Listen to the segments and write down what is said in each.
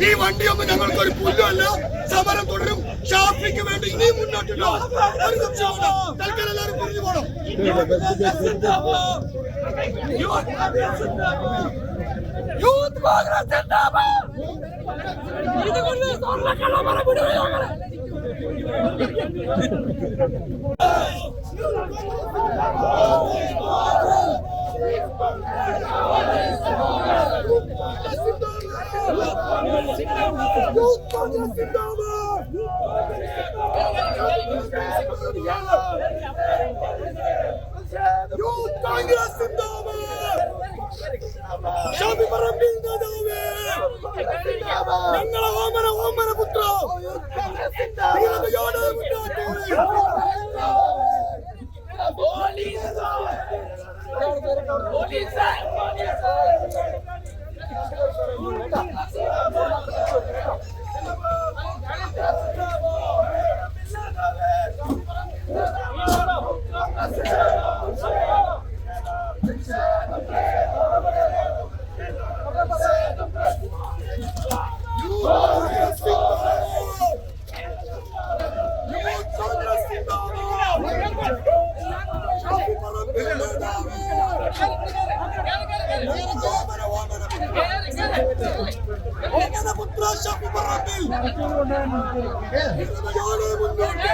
ഈ വണ്ടിയൊന്നും ഞങ്ങൾക്ക് ഒരു പുല്ലുമല്ല. സമരം തുടരും. ഷാഫിക്ക് വേണ്ടി ഇനിയും മുന്നോട്ടുണ്ടോ ഒരു നിമിഷമാണ് തൽക്കാലം കോൺഗ്രസ് സിന്ദാബാദ് യൂത്ത് കോൺഗ്രസ് സിന്ദാബാദ് ഷാഫി പറമ്പിൽ നേതാവേ ഞങ്ങളെ ഓമന ഓമന പുത്ര ധീരതയോടെ മുന്നോട്ട് യൂത്ത് കോൺഗ്രസ് സിന്ദാബാദ് ഷാഫി പറമ്പിൽ നേതാവേ ഓമന ഓമന ഓമന പുത്ര ഷാഫി പറമ്പിൽ ധീരതയോടെ മുന്നോട്ട്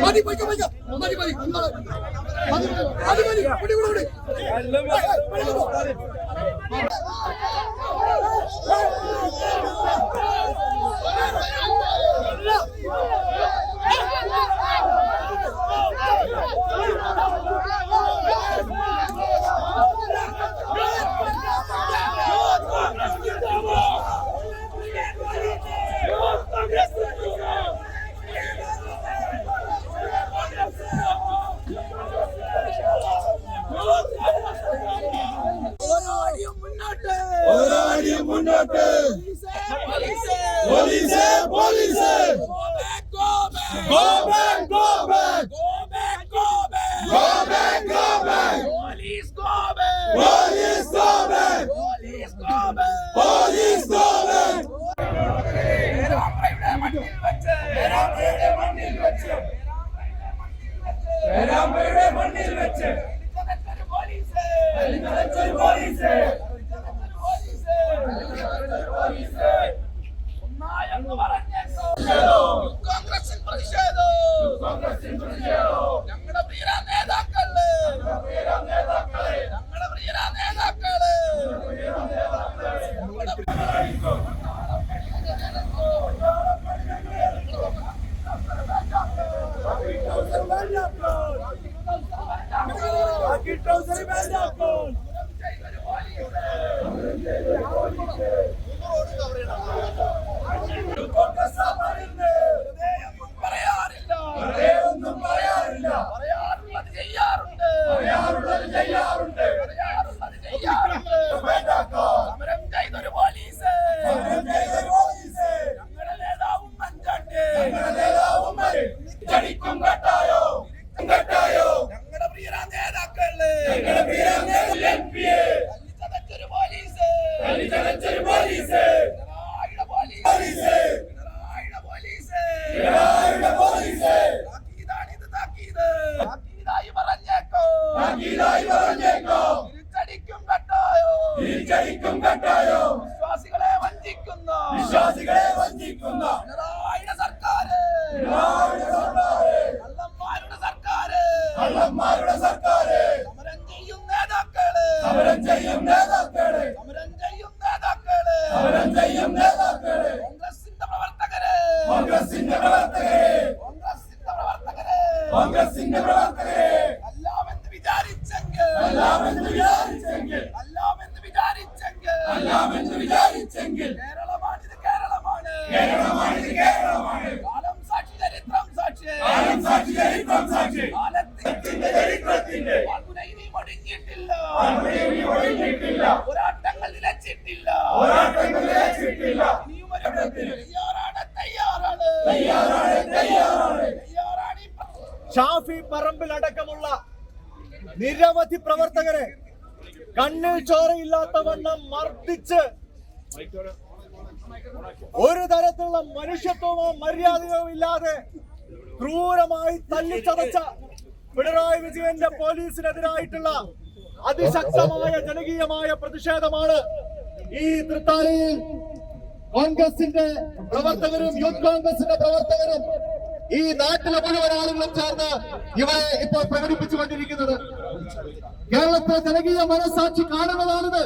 മതി മതി മതി മതി മതി. മതി വിടി വിടി വിടി പോരാടി മുന്നോട്ട് പോലീസേ പോലീസേ go back go back go back go back police go back police go back പേരാമ്പ്രയുടെ മണ്ണിൽ വെച്ച് പോലീസേ കോൺഗ്രസിൽ പ്രതിഷേധം ഞങ്ങളുടെ പ്രിയ നേതാക്കൾ ഞങ്ങളുടെ പ്രിയ നേതാക്കൾ പറയാറില്ല ഒന്നും പറയാറില്ല പറയാറുള്ളത് ചെയ്യാറുണ്ട്. ചെയ്യാറുണ്ട് സമരം ചെയ്തൊരു പോലീസ്. ഞങ്ങളുടെ നേതാവും മരി. ജനിക്കും കട്ടായോ? കട്ടായോ? ഞങ്ങളുടെ പ്രിയ നേതാക്കൾ. ഞങ്ങളുടെ എം.പി. തല്ലിച്ചതച്ചൊരു പോലീസ്. പോലീസ്. തിരിച്ചടിക്കും കട്ടായോ? തിരിച്ചടിക്കും കട്ടായോ വിശ്വാസികളെ വഞ്ചിക്കുന്ന വിശ്വാസികളെ വഞ്ചിക്കുന്ന പിണറായിയുടെ സർക്കാര് പിണറായിയുടെ സർക്കാര് കള്ളന്മാരുടെ സർക്കാര് കള്ളന്മാരുടെ സർക്കാര് സമരം ചെയ്യും നേതാക്കൾ സമരം ചെയ്യും നേതാക്കൾ സമരം ചെയ്യും നേതാക്കൾ സമരം ചെയ്യും നേതാക്കൾ കോൺഗ്രസിന്റെ പ്രവർത്തകര് കോൺഗ്രസിന്റെ പ്രവർത്തകരെ കോൺഗ്രസിന്റെ പ്രവർത്തകര് കോൺഗ്രസിന്റെ പ്രവർത്തകരെ അല്ലാമെന്ന് വിചാരിച്ചെങ്കിൽ എല്ലാമെന്ന് വിചാരിച്ചെങ്കിൽ അല്ലാമെന്ന് വിചാരിച്ചെങ്കിൽ എല്ലാമെന്ന് വിചാരിച്ചെങ്കിൽ കേരളമാണിത് കേരളം സമരത്തിന് പറമ്പിൽ അടക്കമുള്ള നിരവധി പ്രവർത്തകരെ കണ്ണിൽ ചോരയില്ലാത്ത വണ്ണം മർദ്ദിച്ച് ഒരു തരത്തിലുള്ള മനുഷ്യത്വമോ മര്യാദയോ ഇല്ലാതെ ക്രൂരമായി തല്ലിച്ചതച്ച പിണറായി വിജയന്റെ പോലീസിനെതിരായിട്ടുള്ള അതിശക്തമായ ജനകീയമായ പ്രതിഷേധമാണ് ഈ തൃത്താലയിൽ കോൺഗ്രസിന്റെ പ്രവർത്തകരും യൂത്ത് കോൺഗ്രസിന്റെ പ്രവർത്തകരും ഈ നാട്ടിലെ മുഴുവൻ ആളുകളും ചേർന്ന് ഇവരെ ഇപ്പോൾ പ്രകടിപ്പിച്ചുകൊണ്ടിരിക്കുന്നത് കേരളത്തിലെ ജനകീയ മനസാക്ഷി കാണുന്നതാണിത്.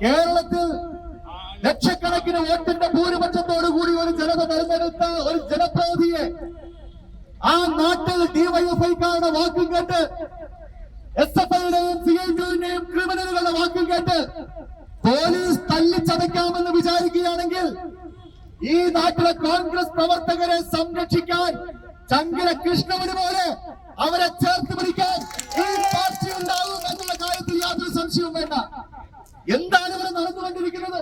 കേരളത്തിൽ ലക്ഷക്കണക്കിന് വോട്ടിന്റെ ഭൂരിപക്ഷത്തോടുകൂടി ഒരു ജനത തെരഞ്ഞെടുത്ത ഒരു ജനപ്രതിനിധിയെ ആ നാട്ടിൽ ഡിവൈഎഫ്ഐക്കാരുടെ വാക്കും കേട്ട് എസ് എഫ് ഐയുടെയും സി ഐ ടിയുടെയും ക്രിമിനലുകളുടെ വാക്കും കേട്ട് പോലീസ് തല്ലിച്ചതയ്ക്കാമെന്ന് വിചാരിക്കുകയാണെങ്കിൽ ഈ നാട്ടിലെ കോൺഗ്രസ് പ്രവർത്തകരെ സംരക്ഷിക്കാൻ ചങ്കില കൃഷ്ണവന് പോലെ അവരെ ചേർത്ത് പിടിക്കാൻ ഈ പാർട്ടി ഉണ്ടാവും എന്നുള്ള കാര്യത്തിൽ യാതൊരു സംശയവും വേണ്ട. എന്താണ് ഇവിടെ നടന്നുകൊണ്ടിരിക്കുന്നത്?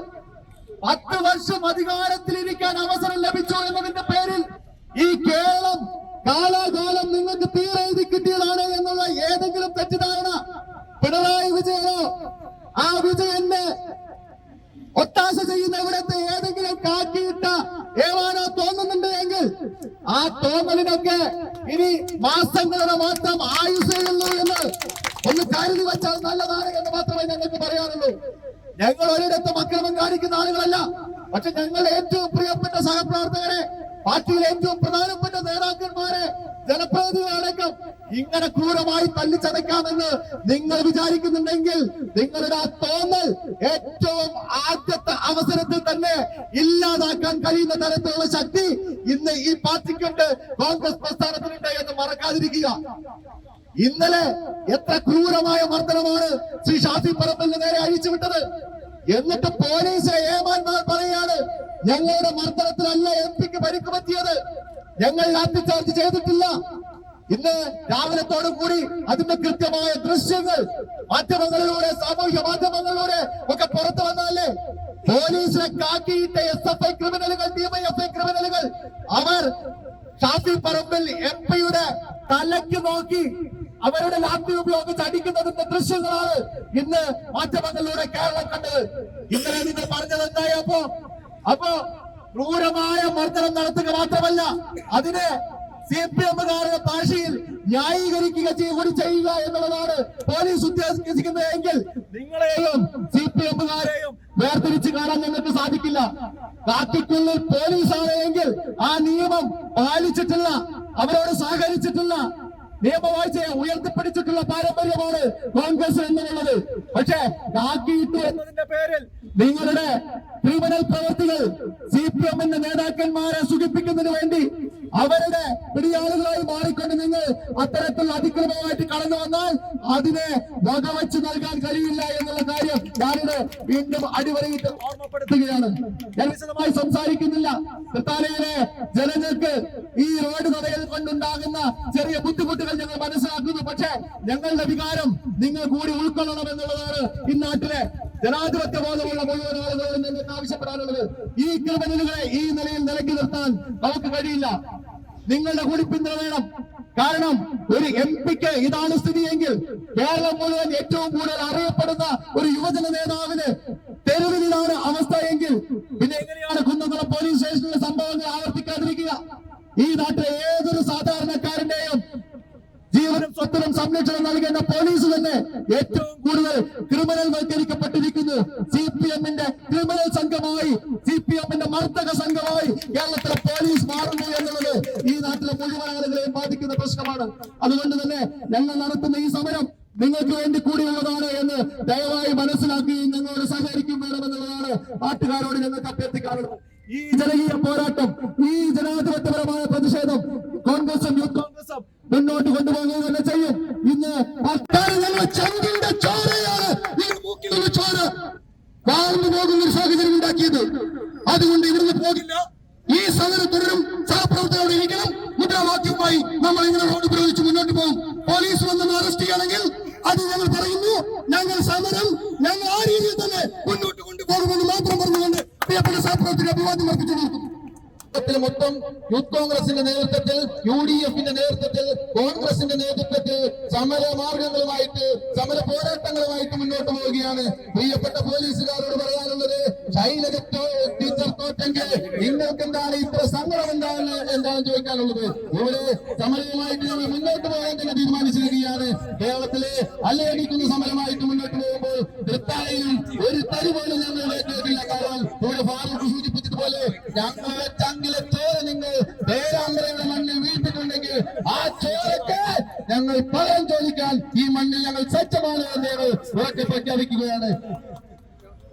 പത്ത് വർഷം അധികാരത്തിൽ അധികാരത്തിലിരിക്കാൻ അവസരം ലഭിച്ചു എന്നതിന്റെ പേരിൽ ഈ കേരളം കാലാകാലം നിങ്ങൾക്ക് തീരെഴുതി കിട്ടിയതാണ് എന്നുള്ള ഏതെങ്കിലും തെറ്റിദ്ധാരണ പിണറായി വിജയനോ ആ വിജയന്റെ ഒത്താശ ചെയ്യുന്ന ഇവിടുത്തെ ഏതെങ്കിലും കാക്കിയിട്ട ഏവാനോ തോന്നുന്നുണ്ട് എങ്കിൽ ആ തോന്നലിനൊക്കെ ഇനി മാസങ്ങളുടെ മാത്രം ആയുസേ എന്ന് ഒന്ന് കരുതി വെച്ചാൽ നല്ലതാണ് എന്ന് മാത്രമേ ഞങ്ങൾക്ക് പറയാറുള്ളൂ. ഞങ്ങൾ ഒരിടത്തും അക്രമം കാണിക്കുന്ന ആളുകളല്ല. പക്ഷെ ഞങ്ങൾ ഏറ്റവും പ്രിയപ്പെട്ട സഹപ്രവർത്തകരെ പാർട്ടിയിലെ ഏറ്റവും പ്രധാനപ്പെട്ട ജനപ്രതിനിധികളടക്കം ഇങ്ങനെ ക്രൂരമായി തല്ലിച്ചതയ്ക്കാമെന്ന് നിങ്ങൾ വിചാരിക്കുന്നുണ്ടെങ്കിൽ നിങ്ങളുടെ ആ തോന്നൽ ഏറ്റവും ആദ്യത്തെ അവസരത്തിൽ തന്നെ ഇല്ലാതാക്കാൻ കഴിയുന്ന തരത്തിലുള്ള ശക്തി ഇന്ന് ഈ പാർട്ടിക്കുണ്ട്. കോൺഗ്രസ് പ്രസ്ഥാനത്തിനുണ്ട് എന്ന് മറക്കാതിരിക്കുക. ഇന്നലെ എത്ര ക്രൂരമായ മർദ്ദനമാണ് ശ്രീ ഷാഫി പറമ്പലിന് നേരെ അഴിച്ചുവിട്ടത്. എന്നിട്ട് പോലീസ് ഏമാന്മാർ പറയാണ് ഞങ്ങളുടെ മർദ്ദനത്തിലല്ല എം പിക്ക് പരിക്ക് പറ്റിയത്. ഞങ്ങൾ ലാത്തിച്ചാർജ് ചെയ്തിട്ടില്ല. ഇന്ന് രാവിലത്തോടു കൂടി അതിന്റെ കൃത്യമായ ദൃശ്യങ്ങൾ മാധ്യമങ്ങളിലൂടെ സാമൂഹ്യ മാധ്യമങ്ങളിലൂടെ ഒക്കെ പുറത്തു വന്നതല്ലേ പോലീസിനെ കാക്കിയിട്ട എസ് എഫ് ഐ ക്രിമിനലുകൾ ഡിവൈഎഫ്ഐ ക്രിമിനലുകൾ അവർ ഷാഫി പറമ്പിൽ എം പിയുടെ തലയ്ക്ക് നോക്കി അവരുടെ ലാത്തി ഉപയോഗിച്ച് അടിക്കുന്നതിന്റെ ദൃശ്യങ്ങളാണ് ഇന്ന് മാധ്യമങ്ങളിലൂടെ കേരളം കണ്ടത്. ഇന്നലെ നിങ്ങൾ പറഞ്ഞത് എന്തായപ്പോ അപ്പോ ക്രൂരമായ മർദ്ദനം നടത്തുക മാത്രമല്ല അതിനെ സി പി എമ്മുകാരുടെ ഭാഷയിൽ ന്യായീകരിക്കുക കൂടി ചെയ്യുക എന്നുള്ളതാണ് പോലീസ് ഉദ്ദേശിക്കുന്നത് എങ്കിൽ നിങ്ങളെയും സി പി എമ്മുകാരെയും വേർതിരിച്ച് കാണാൻ ഞങ്ങൾക്ക് സാധിക്കില്ല. കാക്കിക്കുള്ളിൽ പോലീസാണ് എങ്കിൽ ആ നിയമം പാലിച്ചിട്ടില്ല അവരോട് സഹകരിച്ചിട്ടില്ല. നിയമവാഴ്ചയെ ഉയർത്തിപ്പിടിച്ചിട്ടുള്ള പാരമ്പര്യമാണ് കോൺഗ്രസ് എന്നുള്ളത്. പക്ഷേ കാക്കിയിട്ടു എന്നതിന്റെ പേരിൽ നിങ്ങളുടെ ക്രിമിനൽ പ്രവർത്തികൾ സി പി എമ്മിന്റെ നേതാക്കന്മാരെ സുഖിപ്പിക്കുന്നതിന് വേണ്ടി അവരുടെ പിടിയാളുകളായി മാറിക്കൊണ്ട് നിങ്ങൾ അത്തരത്തിൽ അതിക്രമമായിട്ട് കടന്നു വന്നാൽ അതിനെ വകവച്ച് നൽകാൻ കഴിയില്ല എന്നുള്ള കാര്യം ഞാനിത് വീണ്ടും അടിവരയിട്ട് ഓർമ്മപ്പെടുത്തുകയാണ്. ഞാൻ വിശദമായി സംസാരിക്കുന്നില്ല. തൃത്താലയിലെ ജനങ്ങൾക്ക് ഈ റോഡ് കൊണ്ടുണ്ടാകുന്ന ചെറിയ ബുദ്ധിമുട്ടുകൾ ഞങ്ങൾ മനസ്സിലാക്കുന്നു. പക്ഷേ ഞങ്ങളുടെ വികാരം നിങ്ങൾ കൂടി ഉൾക്കൊള്ളണം എന്നുള്ളതാണ് ഈ നാട്ടിലെ ജനാധിപത്യ ബോധമുള്ള മുഴുവൻ ആളുകളോടും നിങ്ങൾക്ക് ആവശ്യപ്പെടാനുള്ളത്. ഈ ക്രിമിനലുകളെ ഈ നിലയിൽ നിലക്കി നിർത്താൻ നമുക്ക് കഴിയില്ല. നിങ്ങളുടെ കൂടി പിന്തുണ വേണം. കാരണം ഒരു എം പിക്ക് ഇതാണ് സ്ഥിതിയെങ്കിൽ കേരളം മുഴുവൻ ഏറ്റവും കൂടുതൽ അറിയപ്പെടുന്ന ഒരു യുവജന നേതാവിന് തെരുവിൽ ഇതാണ് അവസ്ഥ എങ്കിൽ പിന്നെ എങ്ങനെയാണ് കുന്നംകുളം പോലീസ് സ്റ്റേഷനിലെ സംഭവങ്ങൾ ആവർത്തിക്കാതിരിക്കുക? ഈ നാട്ടിലെ സ്വത്തിനും സംരക്ഷണം നൽകേണ്ട പോലീസ് തന്നെ ഏറ്റവും കൂടുതൽ ക്രിമിനൽ വൽക്കരിക്കപ്പെട്ടിരിക്കുന്നു സി പി എമ്മിന്റെ ക്രിമിനൽ സംഘമായി സി പി എമ്മിന്റെ മർദ്ദക സംഘമായി കേരളത്തിലെ പോലീസ് മാറുന്നു എന്നുള്ളത് ഈ നാട്ടിലെ മുഴുവൻ ആളുകളെയും ബാധിക്കുന്ന പ്രശ്നമാണ്. അതുകൊണ്ട് തന്നെ ഞങ്ങൾ നടത്തുന്ന ഈ സമരം നിങ്ങൾക്ക് വേണ്ടി കൂടിയുള്ളതാണ് എന്ന് ദയവായി മനസ്സിലാക്കുകയും ഞങ്ങളോട് സഹകരിക്കും വേണമെന്നുള്ളതാണ് നാട്ടുകാരോട് ഞങ്ങൾക്ക് അഭ്യർത്ഥിക്കാറുള്ളത് ഈ ജനകീയ പോരാട്ടം ഈ ജനാധിപത്യപരമായ പ്രതിഷേധം കോൺഗ്രസും യൂത്ത് മുന്നോട്ട് കൊണ്ടുപോകുക തന്നെ ചെയ്യും. ഇന്ന് ചങ്കിന്റെ ചോരയാണ്. ചോര വാർന്നു പോകുന്ന ഒരു സാഹചര്യം ഉണ്ടാക്കിയത്. അതുകൊണ്ട് ഇവിടുന്ന് പോകില്ല. ഈ സമരം തുടരും. സഹപ്രവർത്തകരോട് ഇരിക്കണം. മുദ്രാവാക്യവുമായി നമ്മൾ ഇങ്ങനെ റോഡ് ഉപയോഗിച്ച് മുന്നോട്ട് പോകും. പോലീസ് വന്ന് അറസ്റ്റ് ചെയ്യണമെങ്കിൽ അത് ഞങ്ങൾ പറയുന്നു. ഞങ്ങൾ സമരം ഞങ്ങൾ ആ രീതിയിൽ തന്നെ മുന്നോട്ട് കൊണ്ടുപോകുമെന്ന് മാത്രം പറഞ്ഞുകൊണ്ട് പ്രിയപ്പെട്ട സഹപ്രവർത്തകരെ അഭിവാദ്യം അർപ്പിച്ചുകൊണ്ടിരിക്കുന്നു. കേരളത്തിൽ മൊത്തം യൂത്ത് കോൺഗ്രസിന്റെ നേതൃത്വത്തിൽ യു ഡി എഫിന്റെ നേതൃത്വത്തിൽ കോൺഗ്രസിന്റെ നേതൃത്വത്തിൽ സമര മാർഗങ്ങളുമായിട്ട് സമര പോരാട്ടങ്ങളുമായിട്ട് മുന്നോട്ട് പോവുകയാണ് പ്രിയപ്പെട്ട പോലീസുകാരോട് പറയാനുള്ളത്. ശൈലജത്തോ ടീച്ചർ തോറ്റെങ്കിൽ നിങ്ങൾക്ക് എന്താണ് ഇത്ര സങ്കടം എന്താണ് എന്താണ് ചോദിക്കാനുള്ളത്? ഇവിടെ സമരവുമായിട്ട് ഞങ്ങൾ മുന്നോട്ട് പോകാൻ തന്നെ തീരുമാനിച്ചിരിക്കുകയാണ്. കേരളത്തിലെ അലയടിക്കുന്ന സമരമായിട്ട് മുന്നോട്ട് പോകുമ്പോൾ തൃത്താലയും ഒരു തരി പോലും ഞങ്ങൾ കേട്ടില്ല കാരണം ഇവിടെ ഫാറൂഖ് സൂചിപ്പിച്ചതുപോലെ ഞങ്ങളുടെ ചങ്കിലെ ചോര നിങ്ങൾ പേരാമ്പ്രയുടെ മണ്ണിൽ വീഴ്ത്തിട്ടുണ്ടെങ്കിൽ ആ ചോരക്ക് ഞങ്ങൾ പകരം ചോദിക്കാൻ ഈ മണ്ണിൽ ഞങ്ങൾ സജ്ജമാണ് എന്ന് ഉറക്കെ പ്രഖ്യാപിക്കുകയാണ്.